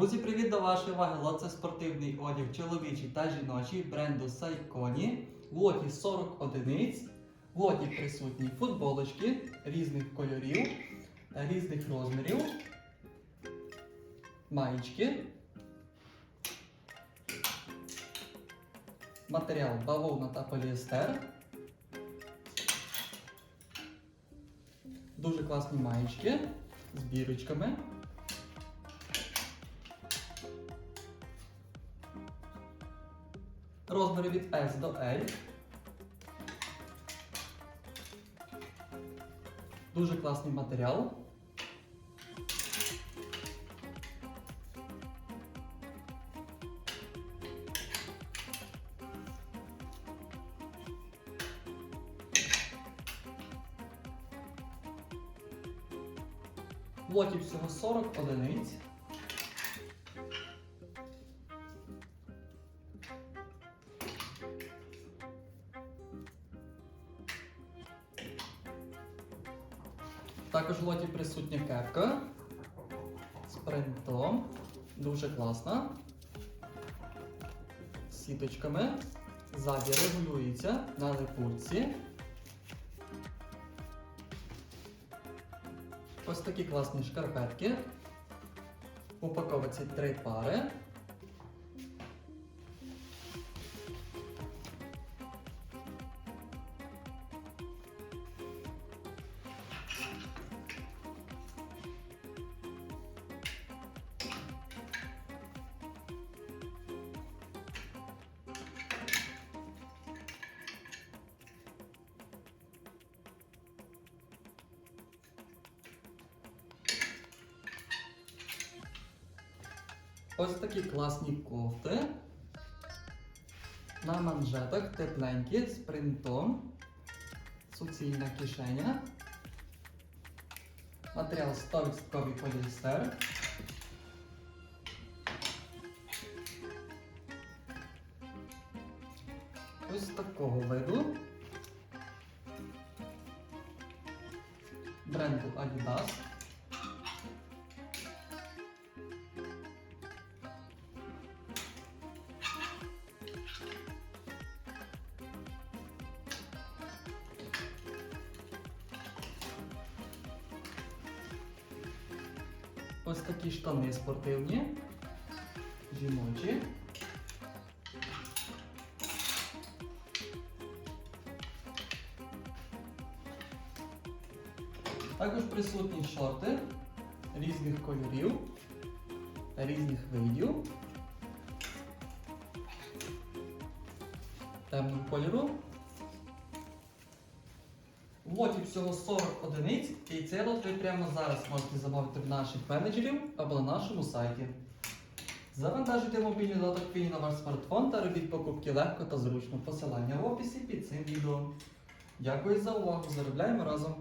Друзі, привіт до вашої уваги! Лот це спортивний одяг чоловічий та жіночий бренду Сайконі. В лоті 40 одиниць. В лоті присутні футболочки різних кольорів, різних розмірів, маєчки. Матеріал бавовна та поліестер. Дуже класні маєчки з бірочками. Розміри від S до L. Дуже класний матеріал. В лоті всього 40 одиниць. Також в лоті присутня кепка з принтом. Дуже класна. Сіточками. Ззаді регулюється на липурці. Ось такі класні шкарпетки. Упаковці три пари. Ось такі класні кофти. На манжетах тепленькі з принтом. Суцільна кишеня. Матеріал 100% поліестер. Ось такого виду. Бренду Adidas. Ось такі штани спортивні, жіночі. Також присутні шорти різних кольорів, різних видів. Темного кольору. В лоті всього 40 одиниць, і цей лот ви прямо зараз можете замовити в наших менеджерів або на нашому сайті. Завантажуйте мобільний додаток Фіні на ваш смартфон та робіть покупки легко та зручно. Посилання в описі під цим відео. Дякую за увагу! Заробляємо разом!